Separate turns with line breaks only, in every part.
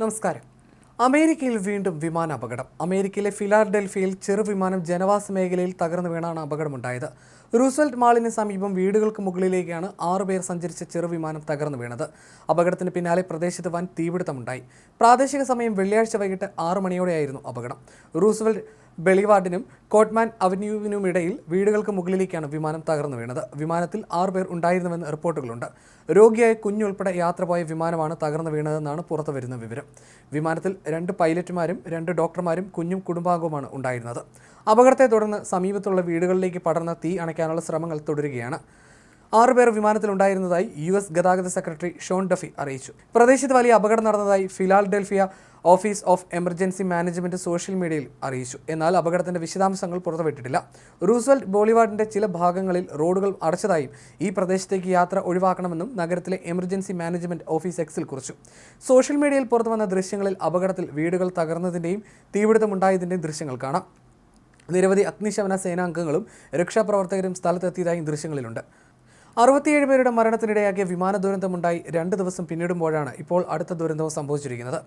നമസ്കാരം. അമേരിക്കയിൽ വീണ്ടും വിമാന അപകടം. അമേരിക്കയിലെ ഫിലാഡൽഫിയയിൽ ചെറുവിമാനം ജനവാസ മേഖലയിൽ തകർന്നു വീണാണ് അപകടമുണ്ടായത്. റൂസൽറ്റ് മാളിന് സമീപം വീടുകൾക്ക് മുകളിലേക്കാണ് ആറുപേർ സഞ്ചരിച്ച ചെറുവിമാനം തകർന്നു വീണത്. അപകടത്തിന് പിന്നാലെ പ്രദേശത്ത് വൻ തീപിടുത്തമുണ്ടായി. പ്രാദേശിക സമയം വെള്ളിയാഴ്ച വൈകിട്ട് ആറ് മണിയോടെയായിരുന്നു അപകടം. റൂസ്വെൽറ്റ് ബെളിവാർഡിനും കോട്ട്മാൻ അവന്യൂവിനുമിടയിൽ വീടുകൾക്ക് മുകളിലേക്കാണ് വിമാനം തകർന്നു വീണത്. വിമാനത്തിൽ ആറുപേർ ഉണ്ടായിരുന്നുവെന്ന് റിപ്പോർട്ടുകളുണ്ട്. രോഗിയായ കുഞ്ഞുൾപ്പെടെ യാത്ര പോയ വിമാനമാണ് തകർന്നു വീണതെന്നാണ് പുറത്തു വരുന്ന വിവരം. വിമാനത്തിൽ രണ്ട് പൈലറ്റുമാരും രണ്ട് ഡോക്ടർമാരും കുഞ്ഞും കുടുംബാംഗവുമാണ് ഉണ്ടായിരുന്നത്. അപകടത്തെ തുടർന്ന് സമീപത്തുള്ള വീടുകളിലേക്ക് പടർന്ന തീ അണയ്ക്കാനുള്ള ശ്രമങ്ങൾ തുടരുകയാണ്. ആറുപേർ വിമാനത്തിലുണ്ടായിരുന്നതായി യു എസ് ഗതാഗത സെക്രട്ടറി ഷോൺ ഡഫി അറിയിച്ചു. പ്രദേശത്ത് വലിയ അപകടം നടന്നതായി Philadelphia office of emergency management social മീഡിയയിൽ അറിയിച്ചു. എന്നാൽ അപകടത്തിന്റെ വിശദാംശങ്ങൾ പുറത്തുവിട്ടിട്ടില്ല. റൂസ്വെൽറ്റ് ബോളിവാർഡിന്റെ ചില ഭാഗങ്ങളിൽ റോഡുകൾ അടച്ചതായും ഈ പ്രദേശത്തേക്ക് യാത്ര ഒഴിവാക്കണമെന്നും നഗരത്തിലെ എമർജൻസി മാനേജ്മെന്റ് ഓഫീസ് എക്സിൽ കുറിച്ചു. സോഷ്യൽ മീഡിയയിൽ പുറത്തുവന്ന ദൃശ്യങ്ങളിൽ അപകടത്തിൽ വീടുകൾ തകർന്നതിന്റെയും തീപിടുത്തമുണ്ടായതിന്റെയും ദൃശ്യങ്ങൾ കാണാം. നിരവധി അഗ്നിശമന സേനാംഗങ്ങളും രക്ഷാപ്രവർത്തകരും സ്ഥലത്തെത്തിയതായും ദൃശ്യങ്ങളിലുണ്ട്. അറുപത്തിയേഴ് പേരുടെ മരണത്തിനിടയാക്കിയ വിമാന ദുരന്തമുണ്ടായി രണ്ട് ദിവസം പിന്നിടുമ്പോഴാണ് ഇപ്പോൾ അടുത്ത ദുരന്തവും സംഭവിച്ചിരിക്കുന്നത്.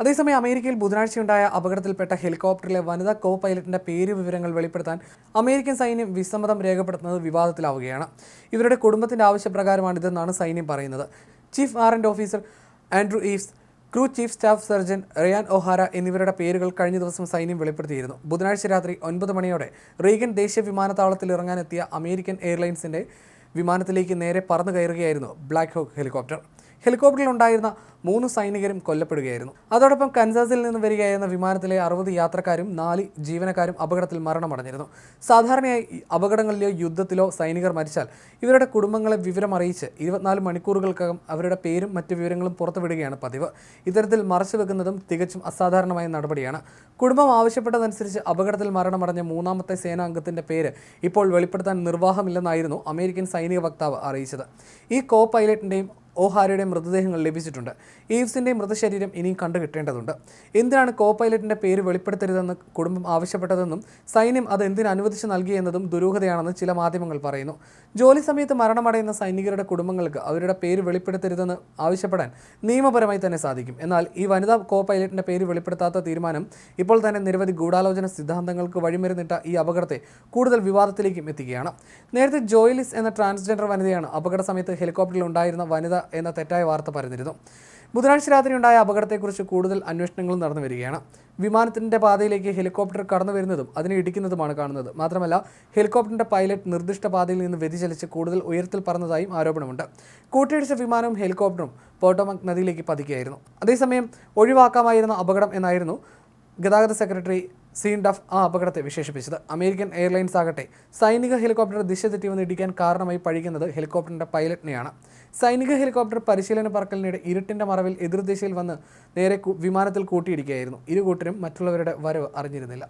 അതേസമയം അമേരിക്കയിൽ ബുധനാഴ്ചയുണ്ടായ അപകടത്തിൽപ്പെട്ട ഹെലികോപ്റ്ററിലെ വനിതാ കോ പൈലറ്റിന്റെ പേര് വിവരങ്ങൾ വെളിപ്പെടുത്താൻ അമേരിക്കൻ സൈന്യം വിസമ്മതം രേഖപ്പെടുത്തുന്നത് വിവാദത്തിലാവുകയാണ്. ഇവരുടെ കുടുംബത്തിന്റെ ആവശ്യപ്രകാരമാണിതെന്നാണ് സൈന്യം പറയുന്നത്. Chief warrant officer Andrew Eaves crew chief staff sergeant Ryan O'Hara എന്നിവരുടെ പേരുകൾ കഴിഞ്ഞ ദിവസം സൈന്യം വെളിപ്പെടുത്തിയിരുന്നു. ബുധനാഴ്ച രാത്രി ഒൻപത് മണിയോടെ റീഗൻ ദേശീയ വിമാനത്താവളത്തിൽ ഇറങ്ങാനെത്തിയ അമേരിക്കൻ എയർലൈൻസിന്റെ വിമാനത്തിലേക്ക് നേരെ പറന്നു കയറുകയായിരുന്നു ബ്ലാക്ക് ഹോക്ക് ഹെലികോപ്റ്റർ. ഹെലികോപ്റ്ററിലുണ്ടായിരുന്ന മൂന്ന് സൈനികരും കൊല്ലപ്പെടുകയായിരുന്നു. അതോടൊപ്പം കൻസാസിൽ നിന്ന് വരികയായിരുന്ന വിമാനത്തിലെ അറുപത് യാത്രക്കാരും നാല് ജീവനക്കാരും അപകടത്തിൽ മരണമടഞ്ഞിരുന്നു. സാധാരണയായി അപകടങ്ങളിലോ യുദ്ധത്തിലോ സൈനികർ മരിച്ചാൽ ഇവരുടെ കുടുംബങ്ങളെ വിവരം അറിയിച്ച് ഇരുപത്തിനാല് മണിക്കൂറുകൾക്കകം അവരുടെ പേരും മറ്റു വിവരങ്ങളും പുറത്തുവിടുകയാണ് പതിവ്. ഇത്തരത്തിൽ മറച്ചു വെക്കുന്നതും തികച്ചും അസാധാരണമായ നടപടിയാണ്. കുടുംബം ആവശ്യപ്പെട്ടതനുസരിച്ച് അപകടത്തിൽ മരണമടഞ്ഞ മൂന്നാമത്തെ സേനാംഗത്തിന്റെ പേര് ഇപ്പോൾ വെളിപ്പെടുത്താൻ നിർവാഹമില്ലെന്നായിരുന്നു അമേരിക്കൻ സൈനിക വക്താവ് അറിയിച്ചത്. ഈ കോ പൈലറ്റിന്റെയും ഓഹാരയുടെ മൃതദേഹങ്ങൾ ലഭിച്ചിട്ടുണ്ട്. ഈവ്സിന്റെ മൃതശരീരം ഇനിയും കണ്ടുകിട്ടേണ്ടതുണ്ട്. എന്തിനാണ് കോ പൈലറ്റിന്റെ പേര് വെളിപ്പെടുത്തരുതെന്ന് കുടുംബം ആവശ്യപ്പെട്ടതെന്നും സൈന്യം അത് എന്തിനു അനുവദിച്ചു നൽകിയെന്നതും ദുരൂഹതയാണെന്ന് ചില മാധ്യമങ്ങൾ പറയുന്നു. ജോലി സമയത്ത് മരണമടയുന്ന സൈനികരുടെ കുടുംബങ്ങൾക്ക് അവരുടെ പേര് വെളിപ്പെടുത്തരുതെന്ന് ആവശ്യപ്പെടാൻ നിയമപരമായി തന്നെ സാധിക്കും. എന്നാൽ ഈ വനിതാ കോ പൈലറ്റിന്റെ പേര് വെളിപ്പെടുത്താത്ത തീരുമാനം ഇപ്പോൾ തന്നെ നിരവധി ഗൂഢാലോചന സിദ്ധാന്തങ്ങൾക്ക് വഴിമരുന്നിട്ട ഈ അപകടത്തെ കൂടുതൽ വിവാദത്തിലേക്കും എത്തിക്കുകയാണ്. നേരത്തെ ജോയിലിസ് എന്ന ട്രാൻസ്ജെൻഡർ വനിതയാണ് അപകട സമയത്ത് ഹെലികോപ്റ്ററിൽ ഉണ്ടായിരുന്ന വനിത എന്ന തെറ്റായ വാർത്ത പരന്നിരുന്നു. ബുധനാഴ്ച രാത്രി ഉണ്ടായ അപകടത്തെക്കുറിച്ച് കൂടുതൽ അന്വേഷണങ്ങൾ നടന്നു വരികയാണ്. വിമാനത്തിന്റെ പാതയിലേക്ക് ഹെലികോപ്റ്റർ കടന്നു വരുന്നതും അതിനെ ഇടിക്കുന്നതുമാണ് കാണുന്നത്. മാത്രമല്ല ഹെലികോപ്റ്ററിന്റെ പൈലറ്റ് നിർദ്ദിഷ്ട പാതയിൽ നിന്ന് വ്യതിചലിച്ച് കൂടുതൽ ഉയരത്തിൽ പറന്നതായും ആരോപണമുണ്ട്. കൂട്ടിയിടിച്ച വിമാനവും ഹെലികോപ്റ്ററും പോട്ടോമക് നദിയിലേക്ക് പതിക്കുകയായിരുന്നു. അതേസമയം ഒഴിവാക്കാമായിരുന്ന അപകടം എന്നായിരുന്നു ഗതാഗത സെക്രട്ടറി സീൻ ഡഫ് ആ അപകടത്തെ വിശേഷിപ്പിച്ചത്. അമേരിക്കൻ എയർലൈൻസ് ആകട്ടെ സൈനിക ഹെലികോപ്റ്റർ ദിശ തെറ്റി വന്ന് ഇടിക്കാൻ കാരണമായി പഴിക്കുന്നത് ഹെലികോപ്റ്ററിന്റെ പൈലറ്റിനെയാണ്. സൈനിക ഹെലികോപ്റ്റർ പരിശീലന പറക്കലിനിടെ ഇരുട്ടിന്റെ മറവിൽ എതിർദിശയിൽ വന്ന് നേരെ വിമാനത്തിൽ കൂട്ടിയിടിക്കുകയായിരുന്നു. ഇരു കൂട്ടരും മറ്റുള്ളവരുടെ വരവ് അറിഞ്ഞിരുന്നില്ല.